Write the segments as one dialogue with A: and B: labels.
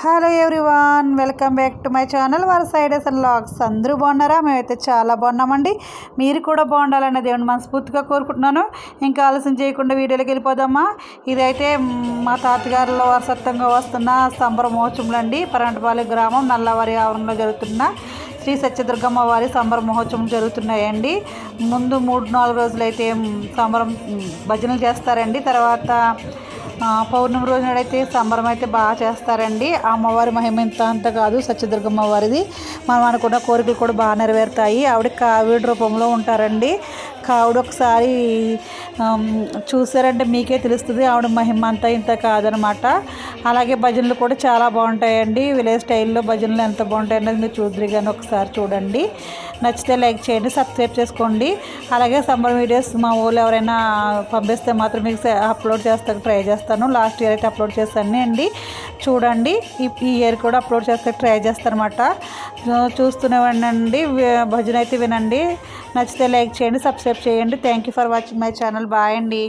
A: Hello everyone welcome back to my channel వారి side అసలు logs. అందరూ బాగున్నారా? మేమైతే చాలా బాగున్నామండి. మీరు కూడా బాగుండాలని దేవుని మనస్ఫూర్తిగా కోరుకుంటున్నాను. ఇంకా ఆలస్యం చేయకుండా వీడియోలోకి వెళ్ళిపోదామా? ఇదైతే మా తాతగారిలో వారసత్వంగా వస్తున్న సంబర మహోత్సవం అండి గ్రామం నల్లవారి ఆవరణలో జరుగుతున్న శ్రీ సత్యదుర్గమ్మ వారి సంబర మహోత్సవం జరుగుతున్నాయండి. ముందు మూడు నాలుగు రోజులైతే సంబరం భజనలు చేస్తారండి. తర్వాత పౌర్ణమి రోజు నాడైతే సంబరం అయితే బాగా చేస్తారండి. ఆ అమ్మవారి మహిమ ఇంత అంత కాదు సత్యదుర్గమ్మ వారిది. మనం అనుకున్న కోరికలు కూడా బాగా నెరవేరుతాయి. ఆవిడ కావిడి రూపంలో ఉంటారండి. ఆవిడ ఒకసారి చూసారంటే మీకే తెలుస్తుంది ఆవిడ మహిమ అంతా ఇంత కాదనమాట. అలాగే భజనలు కూడా చాలా బాగుంటాయండి. విలేజ్ స్టైల్లో భజనలు ఎంత బాగుంటాయి అనేది మీరు చూద్దరు కానీ ఒకసారి చూడండి. నచ్చితే లైక్ చేయండి సబ్స్క్రైబ్ చేసుకోండి. అలాగే సమ్మర్ వీడియోస్ మా ఊళ్ళో ఎవరైనా పంపిస్తే మాత్రం మీకు అప్లోడ్ చేస్తాను ట్రై చేస్తాను. లాస్ట్ ఇయర్ అయితే అప్లోడ్ చేశాను అండి. చూడండి ఈ ఈ ఇయర్ కూడా అప్లోడ్ చేస్తే ట్రై చేస్తాను అనమాట చూస్తూనే ఉండండి భజన అయితే వినండి. నచ్చితే లైక్ చేయండి సబ్స్క్రైబ్ చేయండి. Thank you for watching my channel bye అండి.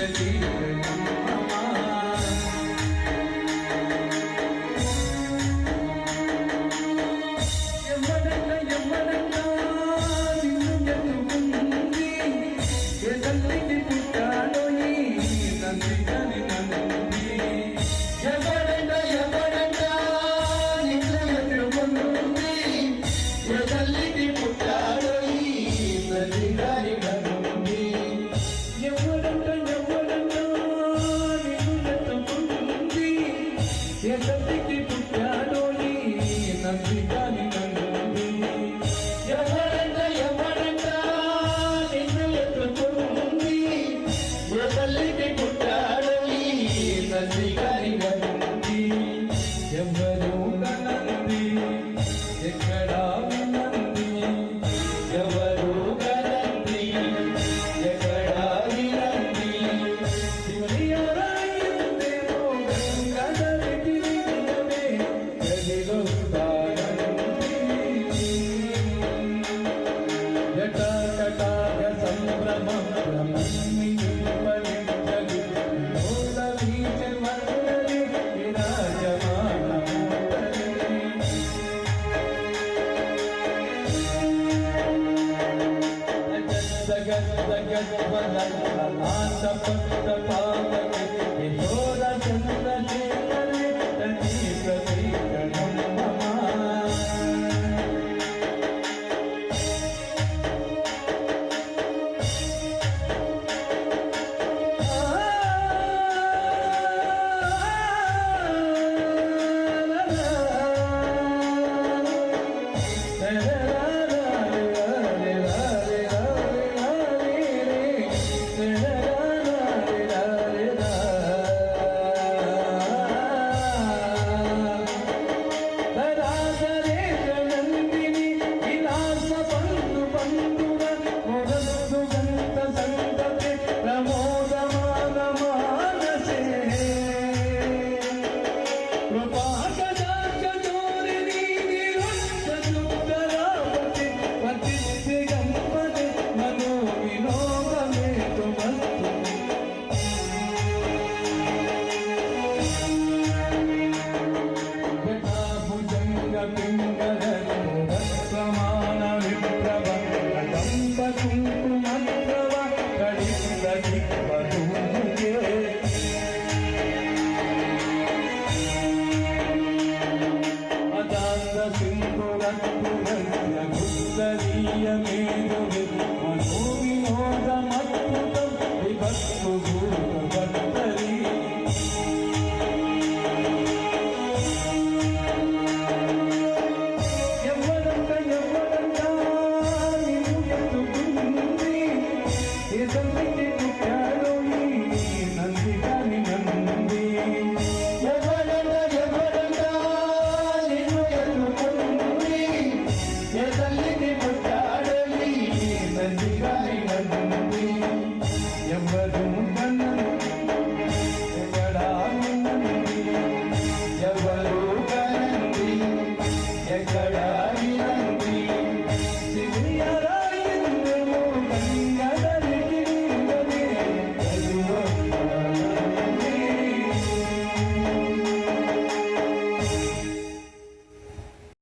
B: You. जगत जगत बदल आस पाप ಿಯ ಮೇಲುವೆ ಮನೋವಿನೋದ ಮತ್ತು ವಿಭಕ್ತು